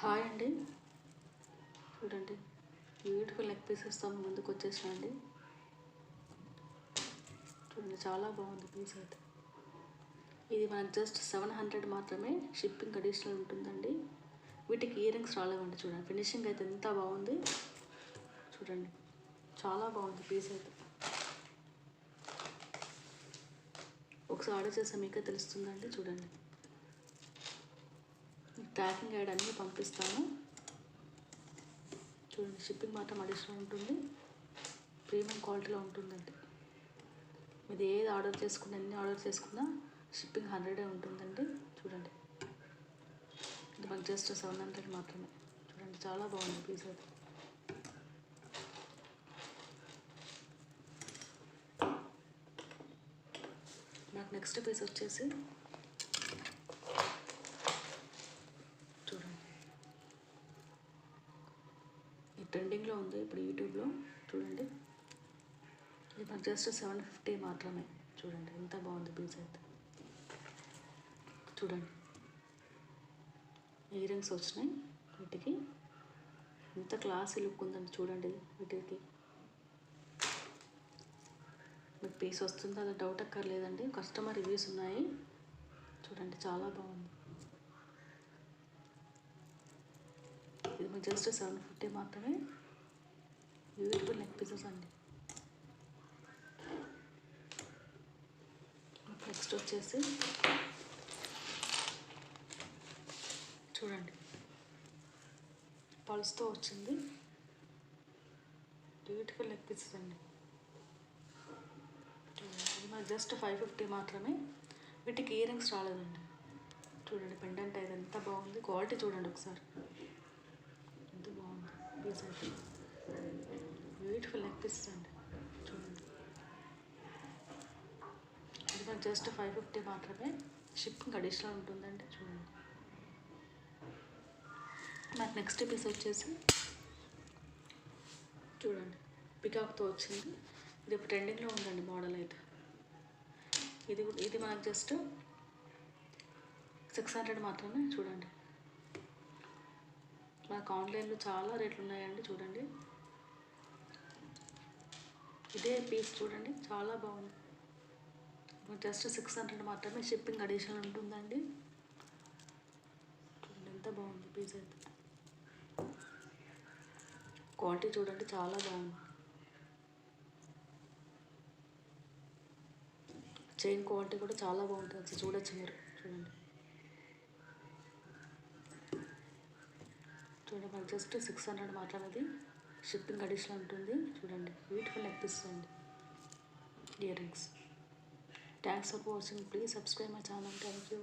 Hi అండి. చూడండి. Beautiful pieces పీసెస్తో ముందుకు వచ్చేసానండి. చూడండి చాలా బాగుంది పీస్ అయితే. ఇది మనకు జస్ట్ సెవెన్ హండ్రెడ్ మాత్రమే షిప్పింగ్ అడిషనల్ ఉంటుందండి. వీటికి ఇయర్ రింగ్స్ రాలేవండి చూడండి. ఫినిషింగ్ అయితే ఎంత బాగుంది. చూడండి. చాలా బాగుంది పీస్ అయితే. ఒకసారి ఆర్డర్ చేస్తే మీకే తెలుస్తుందండి. చూడండి. ట్రాకింగ్ ఐడి అన్నీ పంపిస్తాను. చూడండి షిప్పింగ్ మాత్రం అడిషనల్ ఉంటుంది. ప్రీమియం క్వాలిటీలో ఉంటుందండి. మీరు ఏది ఆర్డర్ చేసుకున్నా ఎన్ని ఆర్డర్ చేసుకున్నా షిప్పింగ్ హండ్రెడే ఉంటుందండి. చూడండి. ఇది మాకు జస్ట్ సెవెన్ హండ్రెడ్ మాత్రమే. చూడండి చాలా బాగుంది పీస్ అయితే. నాకు నెక్స్ట్ పీస్ వచ్చేసి చూడండి ఈ ట్రెండింగ్లో ఉంది ఇప్పుడు యూట్యూబ్లో. చూడండి. ఇది మనకు జస్ట్ సెవెన్ ఫిఫ్టీ మాత్రమే. చూడండి ఎంత బాగుంది పీస్ అయితే. చూడండి. ఇయర్ రింగ్స్ వచ్చినాయి వీటికి. ఎంత క్లాసీ లుక్ ఉందండి చూడండి వీటికి. మీకు పీస్ వస్తుందో? అది డౌట్ అక్కర్లేదండి. కస్టమర్ రివ్యూస్ ఉన్నాయి. చూడండి చాలా బాగుంది. ఇది మీకు జస్ట్ సెవెన్ ఫిఫ్టీ మాత్రమే. బ్యూటిఫుల్ నెక్ పీసెస్ అండి. నెక్స్ట్ వచ్చేసి చూడండి. పల్స్తో వచ్చింది. బ్యూటిఫుల్ నెక్ పీసెస్ అండి. ఇది మరి జస్ట్ ఫైవ్ ఫిఫ్టీ మాత్రమే. వీటికి ఇయర్ రింగ్స్ రాలేదండి. చూడండి పెండెంట్ అయితే ఎంత బాగుంది. క్వాలిటీ చూడండి ఒకసారి. బ్యూటిఫుల్ నెక్ పీసెస్ అండి చూడండి ఇది మరి జస్ట్ ఫైవ్ ఫిఫ్టీ మాత్రమే. షిప్పింగ్ అడిషనల్ ఉంటుందండి చూడండి. నాకు నెక్స్ట్ పీస్ వచ్చేసి చూడండి పికాక్తో వచ్చింది. ఇది ఇప్పుడు ట్రెండింగ్లో ఉందండి మోడల్ అయితే. ఇది ఇది మనకు జస్ట్ సిక్స్ హండ్రెడ్ మాత్రమే చూడండి. మనకు ఆన్లైన్లో చాలా రేట్లు ఉన్నాయండి చూడండి. ఇదే పీస్ చూడండి చాలా బాగుంది. జస్ట్ సిక్స్ హండ్రెడ్ మాత్రమే షిప్పింగ్ అడిషనల్ ఉంటుందండి. చూడండి ఎంత బాగుంది పీస్ అయితే. క్వాలిటీ చూడండి చాలా బాగుంది. చైన్ క్వాలిటీ కూడా చాలా బాగుంటుంది అసలు చూడొచ్చు మీరు. చూడండి. చూడండి మనకి జస్ట్ సిక్స్ హండ్రెడ్ మాత్రమే అది షిప్పింగ్ అడిషనల్ ఉంటుంది. చూడండి బ్యూటిఫుల్ నెక్ అండి earrings thanks for watching please subscribe my channel thank you